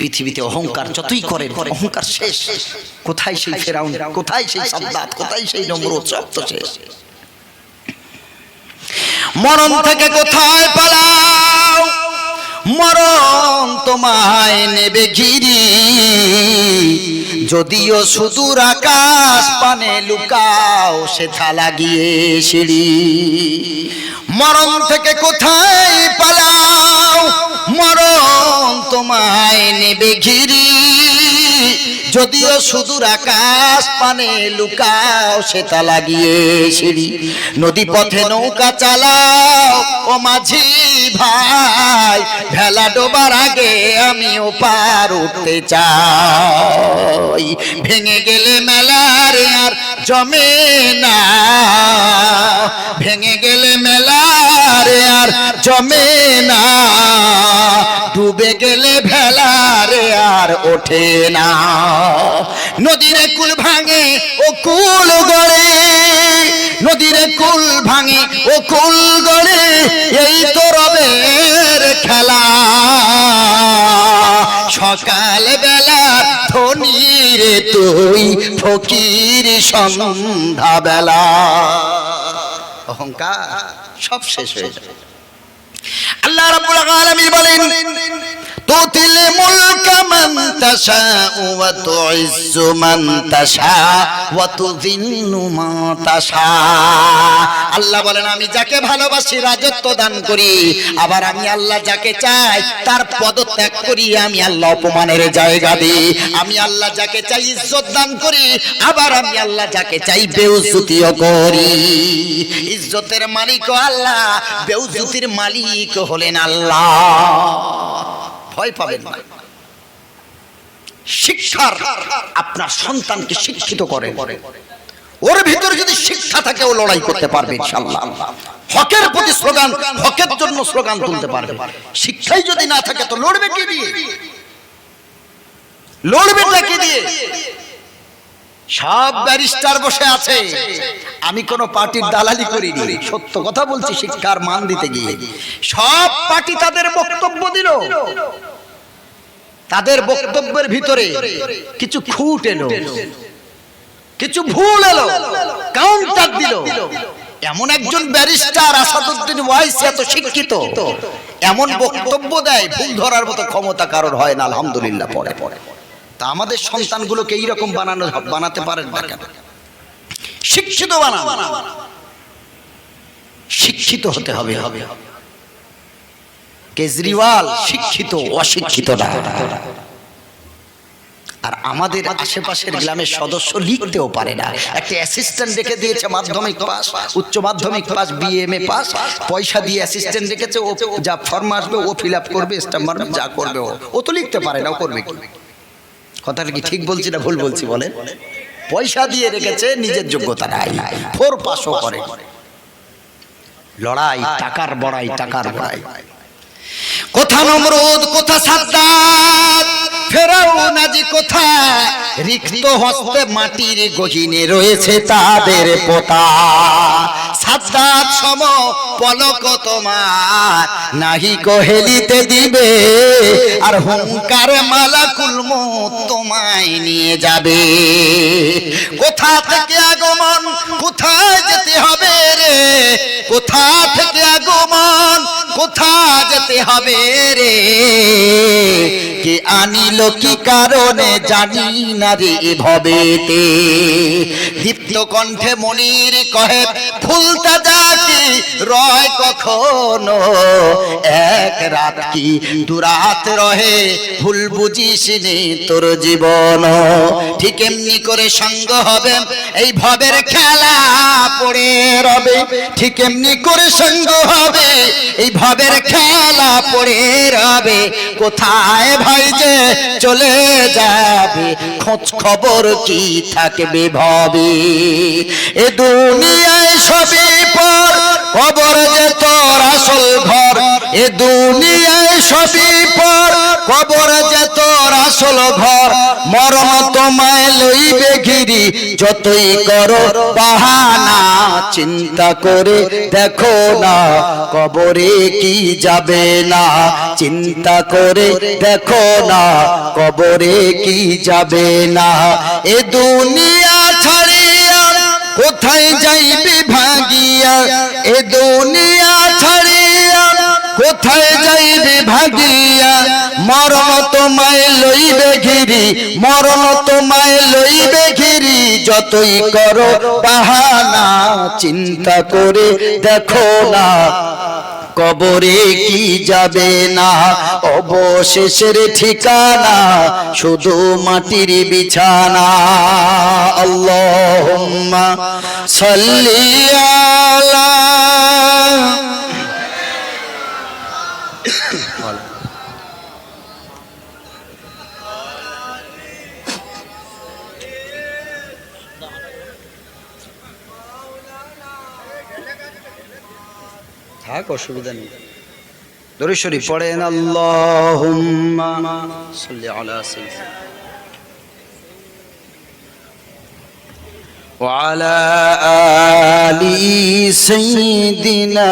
পৃথিবীতে অহংকার যতই করে অহংকার শেষ। কোথায় সেই ফেরাউন? কোথায় সেই সাদ্দাত কোথায় সেই নম্রত? সব তো শেষ। মরণ থেকে কোথায় পালাও? মরণ তোমায় নেবে ঘিরি। যদিও সুদূর আকাশ পানে লুকাও সেথা লাগিয়ে সিঁড়ি। মরণ থেকে কোথায় পালাও? তোমায় নেবে ঘিরি। যদিও সুদূর আকাশ পানে লুকাও, সেটা লাগিয়ে সিঁড়ি। নদী পথে নৌকা চালাও, ও মাঝি ভাই, ভেলা ডোবার আগে আমি পার উঠতে চাই। ভেঙে গেলে মেলার আর জমে না। ভেঙে গেলে মেলার আর জমে না। ডুবে গেলে ভেলারে আর ওঠে না। নদীর কুল ভাঙে ও কুল গড়ে। নদীর কুল ভাঙে ও কুল গড়ে, এই তো রবের খেলা। সকাল বেলা ধনী রে তুই, ফকির সন্ধ্যা বেলা অহংকার সব শেষ হয়ে যাবে। আল্লাহ রাব্বুল আলামিন বলেন, তুতিল মুলকা তুইজ্জু মান তাশা ওয়া তুযিল্লু মান তাশা। আল্লাহ বলেন, আমি যাকে ভালোবাসি, রাজত্ব দান করি। আবার আমি আল্লাহ যাকে চাই, তার পদত্যাগ করি, আমি আল্লাহ অপমানের জায়গা দিই। আমি আল্লাহ যাকে চাই, ইজ্জত দান করি, আবার আমি আল্লাহ যাকে চাই বেউজ্জতিও করি। ইজ্জতের মালিক আল্লাহ বেউজুতির মালিক হলেন আল্লাহ। ভয় পাবেন না। শিক্ষার আপনার সন্তানকে শিক্ষিত করে। ওর ভিতরে যদি শিক্ষা থাকে, ও লড়াই করতে পারবে ইনশাআল্লাহ। হকের প্রতি স্লোগান, হকের জন্য স্লোগান তুলতে পারবে। শিক্ষাই যদি না থাকে, তো লড়বে কি দিয়ে? লড়বে কি দিয়ে? সব ব্যারিস্টার বসে আছে। আমি কোন পার্টির দালালি করিনি। সত্য কথা বলছি, শিক্ষার মান দিতে গিয়ে। সব পার্টি তাদের বক্তব্য দিল। তাদের বক্তব্যের ভিতরে কিছু খুঁট এলো, কিছু ভুল এলো কাউন্টার দিল। এমন একজন ব্যারিস্টার আসাদুদ্দিন ওয়াইস এত শিক্ষিত, এমন বক্তব্য দেয়, ভুল ধরার মতো ক্ষমতা কারোর হয় না, আলহামদুলিল্লাহ পরে পরে। তা আমাদের সন্তানগুলোকে এইরকম বানানো, বানাতে পারেন না কেন? শিক্ষিত বানান। শিক্ষিত হতে হবে হবে হবে। কেজরিওয়াল শিক্ষিত, অশিক্ষিত না। আর আমাদের আশেপাশের গ্রামের সদস্য লিখতেও পারে না। একটা অ্যাসিস্ট্যান্ট রেখে দিয়েছে মাধ্যমিক পাস, উচ্চ মাধ্যমিক পাস বিএমএ পাস, পয়সা দিয়ে অ্যাসিস্ট্যান্ট রেখেছে, ও যা ফর্ম আসবে, ও ফিল আপ করবে স্টাম্প মারবে যা করবে ও। ও তো লিখতে পারে না, ও করবে কি? কথাটা কি ঠিক বলছি না ভুল বলছি বলেন? পয়সা দিয়ে রেখেছে, নিজের যোগ্যতা নাই। ফোর পাসও করে। লড়াই, টাকার বড়াই টাকার বড়াই। কোথা নমরুদ কোথা সাদ্দাত। ফেরাও নাজি কোথা রিক্ত হস্তে মাটির গহিনে রয়েছে তাদের পোতা। সম, পলক তোমার। নাহি কোহেলিতে দিবে, আর হুঙ্কার মালা কুলমো তোমায় নিয়ে যাবে। কোথা থেকে আগমন, কোথায় যেতে হবে রে? কোথা থেকে আগমন, কোথা যেতে হবে রে? কে আনিল কি কারণে জানি না রে ভবেতে দীপ্ত কণ্ঠে মনির কহে, ফুলটা যাকি রয় কখনো, এক রাত কি দুরাত রহে, ভুল বুঝিস নি তোর জীবন? ঠিক এমনি করে সঙ্গ হবে, এই ভবের খেলা পড়ে রবে। ঠিক এমনি করে সঙ্গ হবে, এই ভবের খেলা পড়ে রবে। কোথায় ভাই যে চলে যাবে? খোঁজ খবর কি থাকবে ভবে? এ দুনিয়ায় সবই পর, কবর যে তোর আসল ঘর। এ দুনিয়ায় সবই পর, কবর যে তোর আসল ঘর মরণ তোমায় লইবে ঘিরি যতই করো বাহানা চিন্তা করে দেখো না, কবরে কি যাবে না। চিন্তা করে দেখো না, কবরে কি যাবে না। এ দুনিয়া ছাড়িয়া কোথায় যাইবে ভাগিয়া, এ দুনিয়া কোথায় যাইবে ভাগিয়া? মরণ তোমায় লইবে ঘিরি, মরণ তোমায় লইবে ঘিরি। যতই করো বাহানা, চিন্তা করে দেখো না। কবরে কি যাবে না? অবশেষের ঠিকানা শুধু মাটির বিছানা। আল্লাহুম্মা সাল্লি আলা থাক অসুবিধা নেই দরেশ্বরী পড়েন আল্লাহুম্মা সাল্লি আলা সাইয়্যিদিনা وعلى آل سيدنا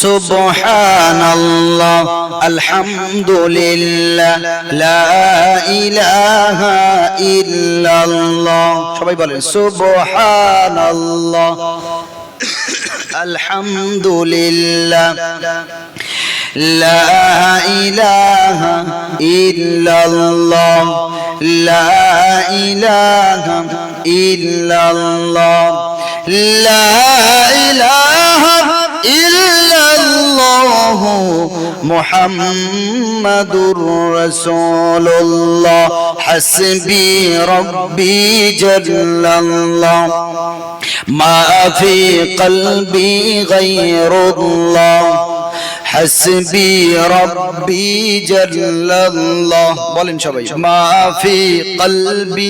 سبحان الله الحمد لله لا إله إلا الله সবাই বলেন سبحان الله الحمد لله لا إله إلا الله لا إله إلا الله لا إله إلا মোহাম্মদুর রসুল্লাহ হসবি রব্বি জল্লাল্লাহ মা ফি কলবি গায়রুল্লাহ হাসবি রব্বি জল্লাল্লাহ বলেন সবাই। মা ফি কলবি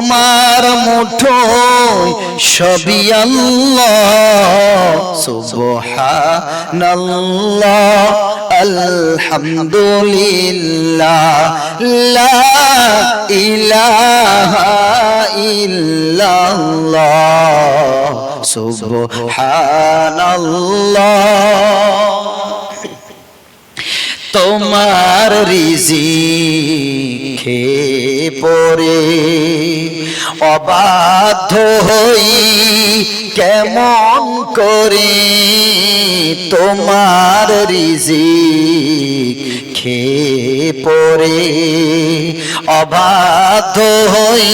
তোমার মুঠোয় সবই আল্লাহ। আলহামদুলিল্লাহ লা ইলাহা ইল্লাল্লাহ। তোমার রিজি খেয়ে পড়ে, অবাধ্য হই কেমন করে। তোমার রিজি খেয়ে পড়ে, অবাধ্য হই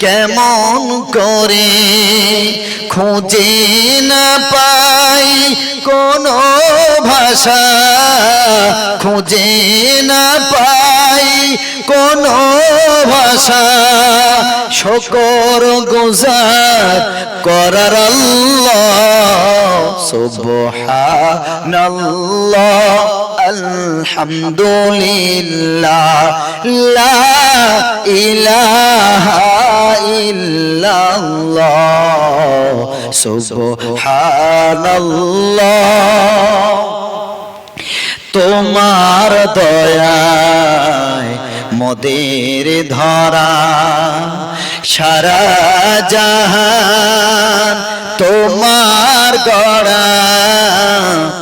কেমন করে। খুঁজে না পাই কোনো ভাষা খুঁজে না পাই। কোনো ভাষা শকর গুজার করার সুবহানাল্লাহ আলহামদুলিল্লাহ লা ইলাহা সুবহানাল্লাহ। তোমার দয়ায় মোদের ধরা সারা জাহান। তোমার গড়া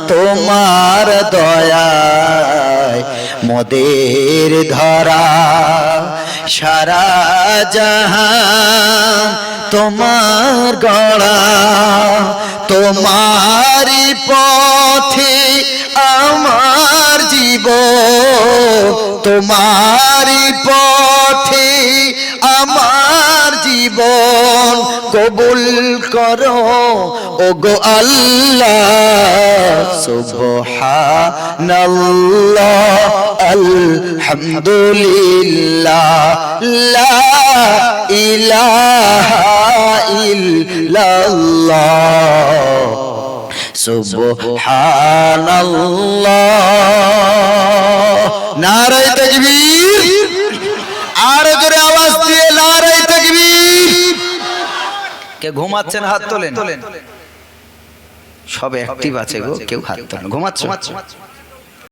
তোমার দয়ায় মোদের ধরা সারা জাহান তোমার গড়া তোমারি পথে আমার জীব তোমারি পথে আমার জীবন কবুল করো। ও গো আল্লাহ সুবহানাল্লাহ আলহামদুলিল্লাহ লা ইলাহা তাকবীর আর জোরে আওয়াজ কে ঘুমাচ্ছেন হাত তোলেন। সবে অ্যাক্টিভ আছে গো কেউ হাত তোলেন ঘুমাচ্ছে